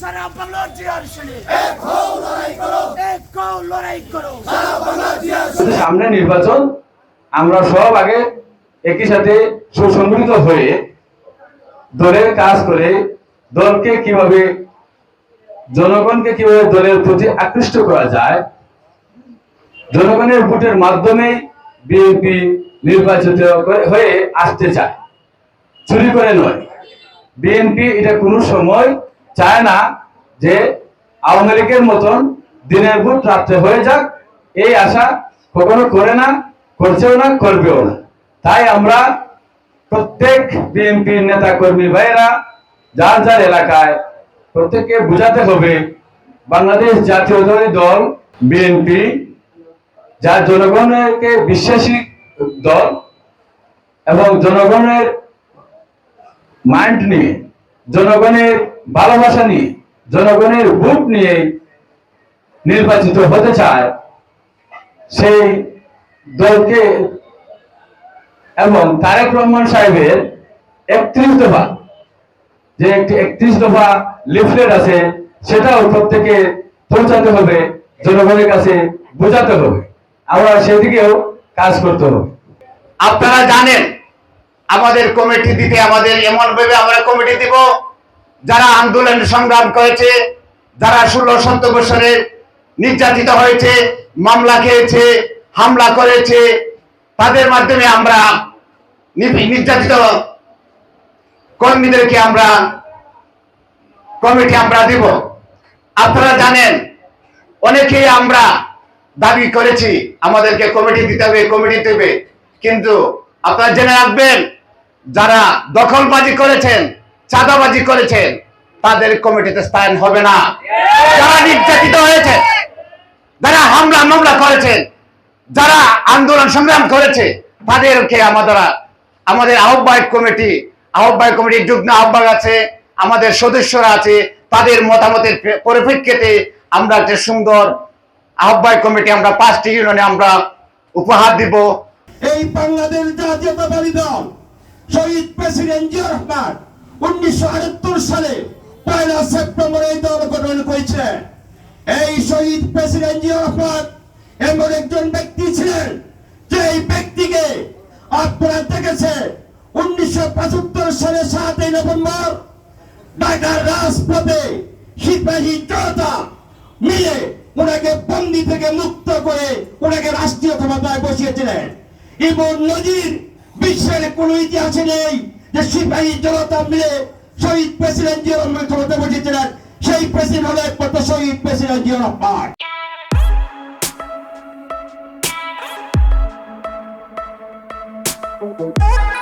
সারা বাংলার জিয়ার ছেলে এক হও লড়াই করো। এক হও লড়াই করো। সারা বাংলা জিয়ার সামনে নির্বাচন আমরা সব আগে একই সাথে সুসংগঠিত হয়ে দলের কাজ করে দলকে কীভাবে জনগণকে কীভাবে দলের প্রতি আকৃষ্ট করা যায় জনগণের ভোটের মাধ্যমে বিএনপি নির্বাচিত হয়ে আসতে চায়। চুরি করে নয়। বিএনপি এটা কোনো সময় চায় না যে আওয়ামী লীগের মতন দিনের ভোট রাত্রে হয়ে যাক, এই আশা কখনো করে না, করছেও না, করবেও না। তাই আমরা প্রত্যেক বিএনপির নেতা কর্মী ভাইয়েরা, যার যার এলাকায় প্রত্যেককে বুঝাতে হবে, বাংলাদেশ জাতীয়তাবাদী দল, বিএনপি যা জনগণকে বিশ্বাসী দল এবং জনগণের মাইন্ড নিয়ে, জনগণের ভালোবাসা নিয়ে, জনগণের ভোট নিয়ে নির্বাচিত হতে চায়, সেই দলকে এবং তারেক রহমান সাহেবের একত্রিশ দফা, যে একটি একত্রিশ দফা লিফলেট আছে, সেটাও প্রত্যেকে পৌঁছাতে হবে, জনগণের কাছে বোঝাতে হবে। আমরা সেদিকেও কাজ করতে হবে। আপনারা জানেন, আমাদের কমিটি দিতে আমাদের এমন ভাবে আমরা কমিটি দিব যারা আন্দোলন সংগ্রাম করেছে, যারা ষোলো সতেরো বছরের নির্যাতিত হয়েছে, মামলা খেয়েছে, হামলা করেছে, তাদের মাধ্যমে আমরা নির্যাতিত কর্মীদেরকে আমরা কমিটি আমরা দিব। আপনারা জানেন, অনেকেই আমরা দাবি করেছি, আমাদেরকে কমিটি দিতে হবে, কমিটি দেবে। কিন্তু আপনারা জেনে রাখবেন, যারা দখলবাজি করেছেন চাঁদাবাজি করেছেন, তাদের কমিটিতে স্থান হবে না। যারা নির্যাতিত হয়েছে, যারা হামলা মামলা করেছেন, যারা আন্দোলন সংগ্রাম করেছে, তাদেরকে আমাদের আমাদের আহ্বায়ক কমিটি, আহ্বায়ক কমিটির যুগ্ম আহ্বায়ক আছে, আমাদের সদস্যরা আছে, তাদের মতামতের প্রে- পরিপ্রেক্ষিতে আমরা একটা সুন্দর আহ্বায়ক কমিটি আমরা পাঁচটি ইউনিয়নে আমরা উপহার দিব। এই বাংলাদেশ জাতীয়তাবাদী দল, শহীদ প্রেসিডেন্ট জিয়া রহমান উনিশশো আটাত্তর সালে পয়লা সেপ্টেম্বর এই দল গঠন করেছে। এই শহীদ প্রেসিডেন্ট জিয়া এমন একজন ব্যক্তি ছিলেন যে এই ব্যক্তিকে আপনারা দেখেছে উনিশশো পঁচাত্তর সালে সাতই নভেম্বর ঢাকার রাজপথে সিপাহী জনতা মিলে ওনাকে বন্দি থেকে মুক্ত করে ওনাকে রাষ্ট্রীয় ক্ষমতায় বসিয়েছিলেন। ইবন নজির বিশ্বের কোন ইতিহাসে নেই যে সিপাহী জনতা মিলে শহীদ প্রেসিডেন্ট জিয়া রহমান ক্ষমতা বসেছিলেন সেই প্রেসিডেন্ট হলো একমাত্র শহীদ প্রেসিডেন্ট জিয়া রহমান। এক